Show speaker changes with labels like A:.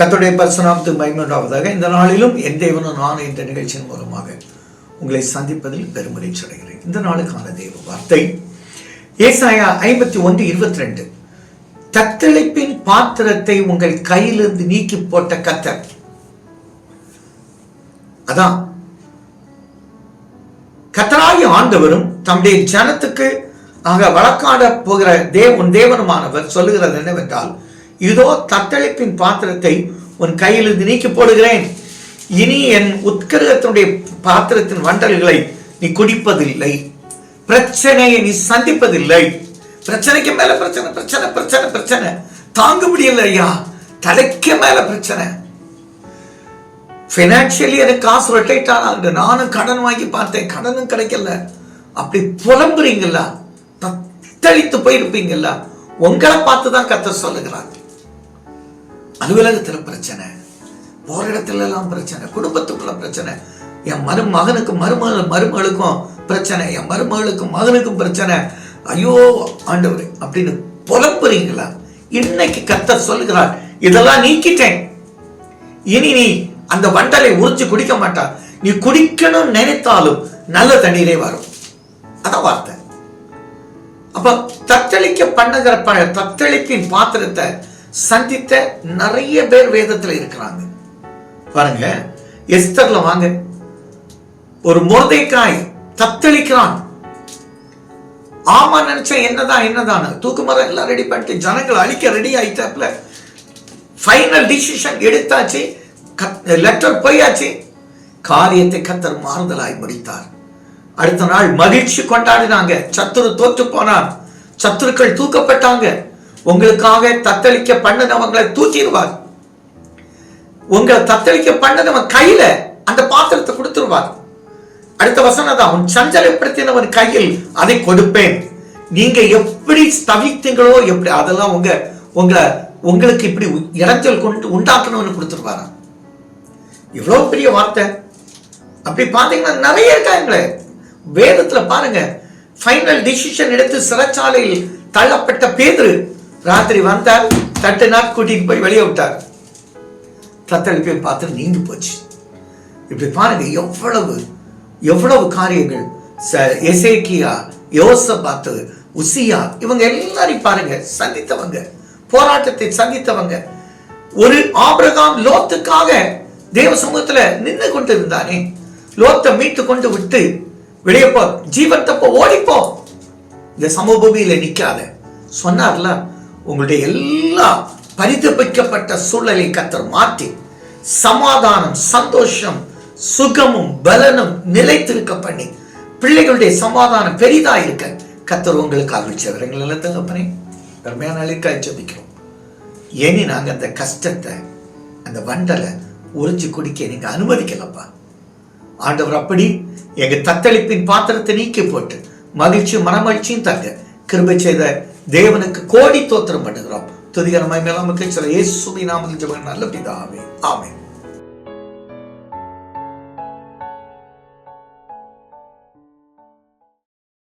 A: கத்துடைய பரிசுநாமத்து மகிமண்டாவதாக இந்த நாளிலும் என் தேவனும் நானும் இந்த நிகழ்ச்சியின் மூலமாக உங்களை சந்திப்பதில் பெருமகிழ்ச்சி அடைகிறேன். இந்த நாளுக்கான தெய்வ வார்த்தை. ஏசாயா ஐம்பத்தி ஒன்று இருபத்தி ரெண்டு. தத்தளிப்பின் பாத்திரத்தை உங்கள் கையிலிருந்து நீக்கி போட்ட கத்தர் அதான். கத்தராகி ஆண்டவரும் தம்முடைய ஜனத்துக்கு ஆக வழக்காட போகிற தேவன் தேவனுமானவர் சொல்லுகிறது என்னவென்றால் இதோ தத்தளிப்பின் பாத்திரத்தை உன் கையிலிருந்து நீக்கி போடுகிறேன். இனி என் உட்கருகத்தினுடைய பாத்திரத்தின் வண்டல்களை நீ குடிப்பதில்லை. பிரச்சனையை நீ சந்திப்பதில்லை. பிரச்சனைக்கு மேல பிரச்சனை பிரச்சனை பிரச்சனை பிரச்சனை. தாங்க முடியல ஐயா. தலைக்கு மேல பிரச்சனை. ஃபினான்ஷியலி எனக்கு காசு ரொட்டேட் ஆனாங்க நானும் கடன் வாங்கி பார்த்தேன். கடனும் கிடைக்கல. அப்படி புலம்புறீங்களா? தத்தளித்து போயிருப்பீங்களா? உங்களை பார்த்து தான் கத்த சொல்லுகிறாங்க அலுவலகத்தில் பிரச்சனை போற இடத்துல எல்லாம் பிரச்சனை குடும்பத்துக்குள்ள பிரச்சனை. என் மருமகனுக்கும் மருமகள் மருமகளுக்கும் பிரச்சனை என் மருமகளுக்கும் மகனுக்கும் பிரச்சனை. ஐயோ ஆண்டவர் அப்படின்னு புலம்புறீங்களா? இன்னைக்கு கத்த சொல்கிறார் இதெல்லாம் நீக்கிட்டேன். இனி நீ அந்த வண்டலை உறிஞ்சு குடிக்க மாட்டா நீ குடிக்கணும்னு நினைத்தாலும் நல்ல தண்ணீரே வரும். அதான் வார்த்தை. அப்ப தத்தளிக்க பண்ணுகிற தத்தளிப்பின் பாத்திரத்தை சந்தித்த நிறைய பேர் வேதத்துல இருக்கிறாங்க. பாருங்க எஸ்தர்ல வாங்க. ஒரு முருதைக்காய் தத்தளிக்கிறான். ஆமா நினைச்சேன் என்னதான் என்னதான் தூக்கு மரம் எல்லாம் ரெடி பண்ணிட்டு ஜனங்களை அழிக்க ரெடி ஆயிட்டாப்ல ஃபைனல் டிசிஷன் எடுத்தாச்சு. லெட்டர் போயாச்சு. காரியத்தை கத்தர் மாறுதலாய் முடித்தார். அடுத்த நாள் மகிழ்ச்சி கொண்டாடினாங்க. சத்துரு தோற்று போனார். சத்துருக்கள் தூக்கப்பட்டாங்க. உங்களுக்காக தத்தளிக்க பண்ணினவங்களை தூக்கிடுவார். உங்களை தத்தளிக்க பண்ணினவன் கையில அந்த பாத்திரத்தை கொடுத்துருவார். அடுத்த வசனம் தான் உன் சஞ்சலப்படுத்தினவன் கையில் அதை கொடுப்பேன். நீங்க எப்படி தவித்தீங்களோ எப்படி அதெல்லாம் உங்க உங்களை உங்களுக்கு இப்படி இடைஞ்சல் கொண்டு உண்டாக்கணும்னு கொடுத்துருவாரா? இவ்வளவு பெரிய வார்த்தை. அப்படி பார்த்தீங்கன்னா நிறைய இருக்காங்களே வேதத்துல பாருங்க ஃபைனல் டிசிஷன் எடுத்து சிறைச்சாலையில் தள்ளப்பட்ட பேதுரு ராத்திரி வந்தார் தட்டு நாட் கூட்டிட்டு போய் வெளியே விட்டார். தத்தளிப்பை பார்த்து நீங்கி போச்சு. இப்படி பாருங்க எவ்வளவு எவ்வளவு காரியங்கள். எசேக்கியா யோசபாத்து உசியா இவங்க எல்லாரையும் பாருங்க சந்தித்தவங்க போராட்டத்தை சந்தித்தவங்க. ஒரு ஆபிரகாம் லோத்துக்காக தேவ சமூகத்துல நின்று கொண்டு இருந்தானே லோத்தை மீட்டு கொண்டு விட்டு வெளியே போ ஜீவன் தப்ப ஓடிப்போ. இந்த சமபூமியில நிக்காத. சொன்னார்ல உங்களுடைய எல்லா பரிதபிக்கப்பட்ட சூழலை கத்தர் மாற்றி சமாதானம் சந்தோஷம் சுகமும் பலனும் நிலைத்திருக்க பண்ணி பிள்ளைகளுடைய சமாதானம் பெரிதா இருக்க கத்தர் உங்களுக்கு அருள்ச்சவரங்கள் எல்லாம் தகப்பனே அருமையான அழுக்காய் ஜபிக்கிறோம். ஏனி நாங்கள் அந்த கஷ்டத்தை அந்த வண்டலை உறிஞ்சு குடிக்க நீங்கள் அனுமதிக்கலப்பா. ஆண்டவர் அப்படி எங்கள் தத்தளிப்பின் பாத்திரத்தை நீக்கி போட்டு மகிழ்ச்சி மனமகிழ்ச்சியும் தங்க கிருபை செய்த தேவனுக்கு கோடி தோத்திரம் பண்ணுகிறோம். துதிகரமாய் மேலாமக்கு சில இயேசுவி நாமத்தில் ஜெபம் நல்ல பிதாவே. ஆமென்.